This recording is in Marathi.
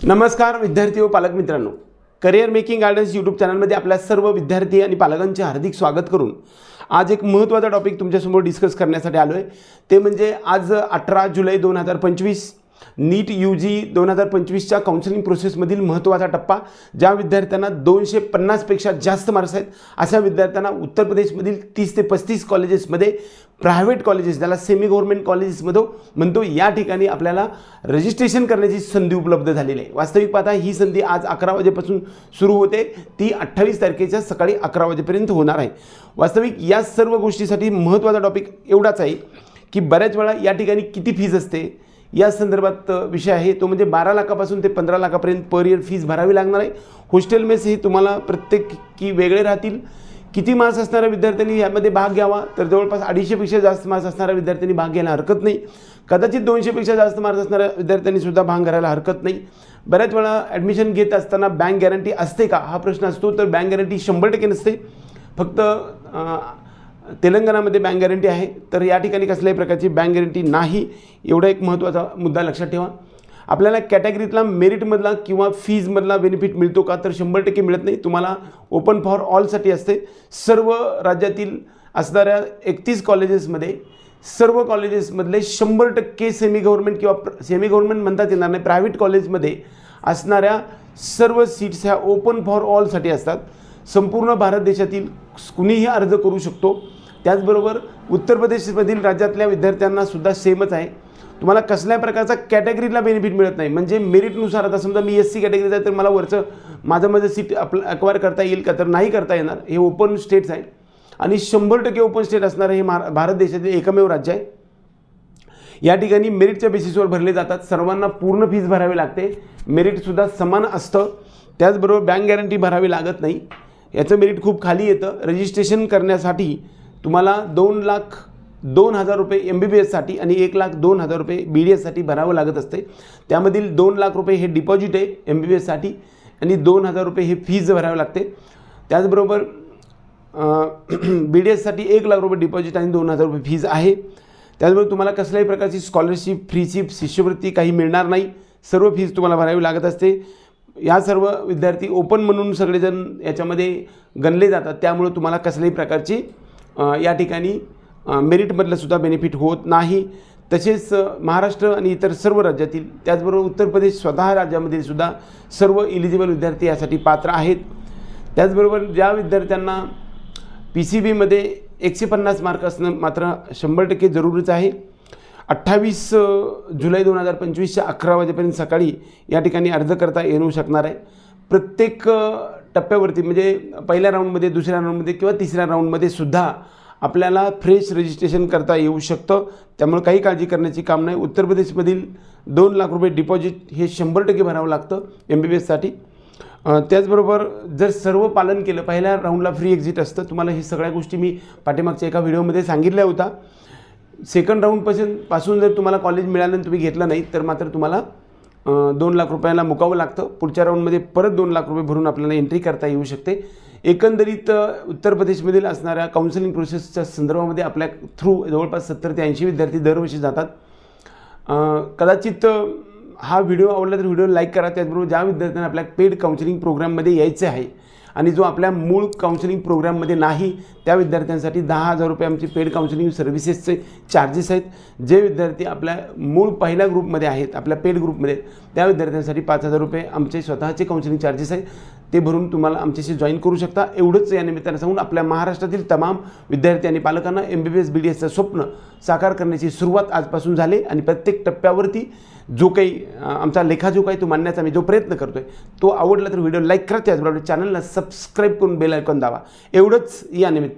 नमस्कार विद्यार्थी व पालक मित्रांनो. करिअर मेकिंग गार्डन्स यूट्यूब चॅनलमध्ये आपल्या सर्व विद्यार्थी आणि पालकांचे हार्दिक स्वागत करून आज एक महत्त्वाचा टॉपिक तुमच्यासमोर डिस्कस करण्यासाठी आलो आहे ते म्हणजे आज अठरा जुलै दोन हजार पंचवीस नीट यू जी दोन हजार पंचवीसच्या काउन्सिलिंग प्रोसेसमधील महत्त्वाचा टप्पा ज्या विद्यार्थ्यांना दोनशे पन्नासपेक्षा जास्त मार्क्स आहेत अशा विद्यार्थ्यांना उत्तर प्रदेशमधील तीस ते पस्तीस कॉलेजेसमध्ये प्रायव्हेट कॉलेजेस ज्याला सेमी गव्हर्नमेंट कॉलेजेसमध्ये म्हणतो या ठिकाणी आपल्याला रजिस्ट्रेशन करण्याची संधी उपलब्ध झालेली आहे. वास्तविक पाहता ही संधी आज अकरा वाजेपासून सुरू होते. ती अठ्ठावीस तारखेच्या सकाळी अकरा वाजेपर्यंत होणार आहे. वास्तविक या सर्व गोष्टीसाठी महत्त्वाचा टॉपिक एवढाच आहे की बऱ्याच वेळा या ठिकाणी किती फीज असते या संदर्भात विषय आहे. तो म्हणजे बारा लाखापासून ते पंधरा लाखापर्यंत पर इयर फीज भरावी लागणार आहे. हॉस्टेल मेस हे तुम्हाला प्रत्येक की वेगळे राहतील. किती मार्क्स असणाऱ्या विद्यार्थ्यांनी यामध्ये भाग घ्यावा? तर जवळपास अडीचशेपेक्षा जास्त मार्क्स असणाऱ्या विद्यार्थ्यांनी भाग घ्यायला हरकत नाही. कदाचित दोनशेपेक्षा जास्त मार्क्स असणाऱ्या विद्यार्थ्यांनी सुद्धा भाग घ्यायला हरकत नाही. बऱ्याच वेळा ॲडमिशन घेत असताना बँक गॅरंटी असते का? हा प्रश्न असतो. तर बँक गॅरंटी शंभर टक्के नसते. फक्त तेलंगणामध्ये बँक गॅरंटी आहे. तर या ठिकाणी कसल्याही प्रकारची बँक गॅरंटी नाही. एवढा एक महत्त्वाचा मुद्दा लक्षात ठेवा. आपल्याला कॅटेगरीतला मेरिटमधला किंवा फीजमधला बेनिफिट मिळतो का? तर शंभर टक्के मिळत नाही. तुम्हाला ओपन फॉर ऑलसाठी असते. सर्व राज्यातील असणाऱ्या एकतीस कॉलेजेसमध्ये सर्व कॉलेजेसमधले शंभर टक्के सेमी गव्हर्नमेंट किंवा सेमी गव्हर्नमेंट म्हणतात येणार नाही. प्रायव्हेट कॉलेजमध्ये असणाऱ्या सर्व सीट्स ह्या ओपन फॉर ऑलसाठी असतात. संपूर्ण भारत देशातील कुणीही अर्ज करू शकतो. त्याचबरोबर उत्तर प्रदेशमधील राज्यातल्या विद्यार्थ्यांना सुद्धा सेमच आहे. तुम्हाला कसल्या प्रकारचा कॅटेगरीला बेनिफिट मिळत नाही. म्हणजे मेरिटनुसार आता समजा मी एस सी कॅटेगरीचा आहे तर मला वरचं माझं माझं सीट अप्ला अक्वायर करता येईल का? तर नाही करता येणार. हे ओपन स्टेट्स आहे आणि शंभर टक्के ओपन स्टेट असणारं हे मार भारत देशातील एकमेव राज्य आहे. या ठिकाणी मेरिटच्या बेसिसवर भरले जातात. सर्वांना पूर्ण फीज भरावी लागते. मेरिटसुद्धा समान असतं. त्याचबरोबर बँक गॅरंटी भरावी लागत नाही. याचं मेरिट खूप खाली येतं. रजिस्ट्रेशन करण्यासाठी तुम्हाला दोन लाख दोन हजार रुपये एम बी बी एससाठी आणि एक लाख दोन हजार रुपये बी डी एससाठी भरावं लागत असते. त्यामधील दोन लाख रुपये हे डिपॉझिट आहे एम बी बी एससाठी आणि दोन हजार रुपये हे फीज भरावं लागते. त्याचबरोबर बी डी एससाठी एक लाख रुपये डिपॉझिट आणि दोन हजार रुपये फीज आहे. त्याचबरोबर तुम्हाला कसल्याही प्रकारची स्कॉलरशिप फ्रीशिप शिष्यवृत्ती काही मिळणार नाही. सर्व फीज तुम्हाला भरावी लागत असते. या सर्व विद्यार्थी ओपन म्हणून सगळेजण याच्यामध्ये गणले जातात. त्यामुळे तुम्हाला कसल्याही प्रकारची या ठिकाणी मेरिटमधलं सुद्धा बेनिफिट होत नाही. तसेच महाराष्ट्र आणि इतर सर्व राज्यातील त्याचबरोबर उत्तर प्रदेश स्वतः राज्यामधील सुद्धा सर्व इलिजिबल विद्यार्थी यासाठी पात्र आहेत. त्याचबरोबर ज्या विद्यार्थ्यांना पी सी बीमध्ये एकशे पन्नास मार्क असणं मात्र शंभर टक्के जरुरीच आहे. अठ्ठावीस जुलै दोन हजार पंचवीसच्या अकरा वाजेपर्यंत सकाळी या ठिकाणी अर्ज करता येऊ शकणार आहे. प्रत्येक टप्प्यावरती म्हणजे पहिल्या राऊंडमध्ये दुसऱ्या राऊंडमध्ये किंवा तिसऱ्या राऊंडमध्ये सुद्धा आपल्याला फ्रेश रजिस्ट्रेशन करता येऊ शकतं. त्यामुळे काही काळजी करण्याची काम नाही. उत्तर प्रदेशमधील दोन लाख रुपये डिपॉझिट हे शंभर टक्के भरावं लागतं एम बी बी एससाठी त्याचबरोबर जर सर्व पालन केलं पहिल्या राऊंडला फ्री एक्झिट असतं. तुम्हाला हे सगळ्या गोष्टी मी पाठीमागच्या एका व्हिडिओमध्ये सांगितल्या होता सेकंड राऊंडपासून पासून जर तुम्हाला कॉलेज मिळालं तुम्ही घेतलं नाही तर मात्र तुम्हाला दोन लाख रुपयाला मुकावं लागतं. पुढच्या राऊंडमध्ये परत दोन लाख रुपये भरून आपल्याला एंट्री करता येऊ शकते. एकंदरीत उत्तर प्रदेशमधील असणाऱ्या काउन्सिलिंग प्रोसेसच्या संदर्भामध्ये आपल्या थ्रू जवळपास सत्तर ते ऐंशी विद्यार्थी दरवर्षी जातात. कदाचित हा व्हिडिओ आवडला तर व्हिडिओ लाईक करा. त्याचबरोबर ज्या विद्यार्थ्यांना आपल्या पेड काउन्सिलिंग प्रोग्राममध्ये यायचे आहे आणि जो आपल्या मूळ काउन्सिलिंग प्रोग्राममध्ये नाही त्या विद्यार्थ्यांसाठी दहा हजार रुपये आमची पेड काउन्सिलिंग सर्व्हिसेसचे चार्जेस आहेत. जे विद्यार्थी आपल्या मूळ पहिल्या ग्रुपमध्ये आहेत आपल्या पेड ग्रुपमध्ये त्या विद्यार्थ्यांसाठी पाच हजार रुपये आमचे स्वतःचे काउन्सिलिंग चार्जेस आहेत ते भरून तुम्हाला आमच्याशी जॉईन करू शकता. एवढंच या निमित्तानं सांगून आपल्या महाराष्ट्रातील तमाम विद्यार्थी आणि पालकांना M B B S B D एसचं स्वप्न साकार करण्याची सुरुवात आजपासून झाली आणि प्रत्येक टप्प्यावरती जो काही आमचा लेखाजोखा आहे तो मांडण्याचा मी जो प्रयत्न करतो आहे तो आवडला तर व्हिडिओ लाईक करा. त्याचबरोबर चॅनलला सबस्क्राईब करून बेल आयकॉन दावा एवढंच या निमित्त